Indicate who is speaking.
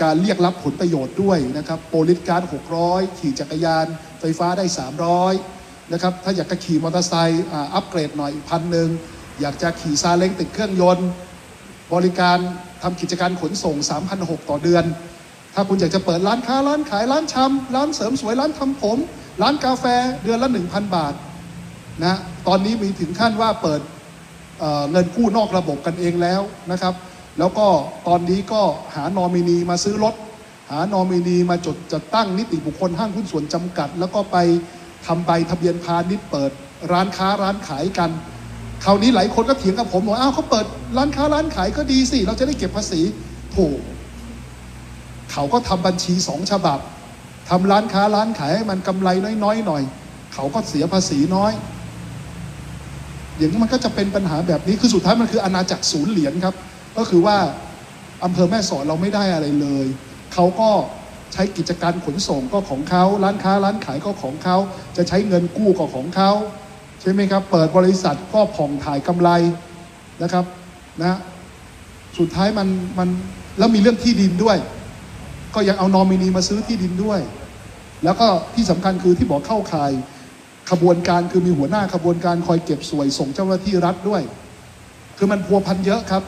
Speaker 1: การเรียกรับผลประโยชน์ด้วยนะครับโปรลิสการ์ด600 ขี่จักรยาน ไฟฟ้าได้ 300นะครับถ้าอยากจะขี่มอเตอร์ไซค์อัปเกรดหน่อยพันหนึ่งอยากจะขี่ซาเล้งติดเครื่องยนต์ บริการทำกิจการขนส่ง 3,600 ต่อเดือน ถ้าคุณอยากจะเปิดร้านค้าร้านขายร้านชำร้านเสริมสวยร้านทำผม ร้านกาแฟเดือนละ 1,000 บาทนะตอนนี้มีถึงขั้นว่าเปิดเเงินกู้นอกระบบกันเองแล้วนะครับ แล้วก็ตอนนี้ก็หานอมินีมาซื้อรถ หานอมินีมาจดจัดตั้งนิติบุคคลห้างหุ้นส่วนจำกัด แล้วก็ไปทำใบทะเบียนพาณิชย์เปิดร้านค้าร้านขายกัน คราวนี้หลายคนก็เถียงกับผมบอกอ้าวเขาเปิดร้านค้าร้านขายก็ดีสิ เราจะได้เก็บภาษีถูก เขาก็ทำบัญชีสองฉบับทำร้านค้าร้านขายให้มันกำไรน้อยๆหน่อย เขาก็เสียภาษีน้อยอย่างนี้มันก็จะเป็นปัญหาแบบนี้คือสุดท้ายมันคืออาณาจักรศูนย์เหรียญครับ ก็คือว่าอำเภอแม่สอดเราไม่ได้อะไรเลย เขาก็ใช้กิจการขนส่งก็ของเขาร้านค้าร้านขายก็ของเขาจะใช้เงินกู้ก็ของเขาใช่ไหมครับ เปิดบริษัทก็ผ่องถ่ายกำไรนะครับนะสุดท้ายมันมันแล้วมีเรื่องที่ดินด้วย ก็ยังเอานอมินีมาซื้อที่ดินด้วย แล้วก็ที่สำคัญคือที่บอกเข้าข่ายขบวนการคือมีหัวหน้าขบวนการคอยเก็บสวยส่งเจ้าหน้าที่รัฐด้วย คือมันพัวพันเยอะครับ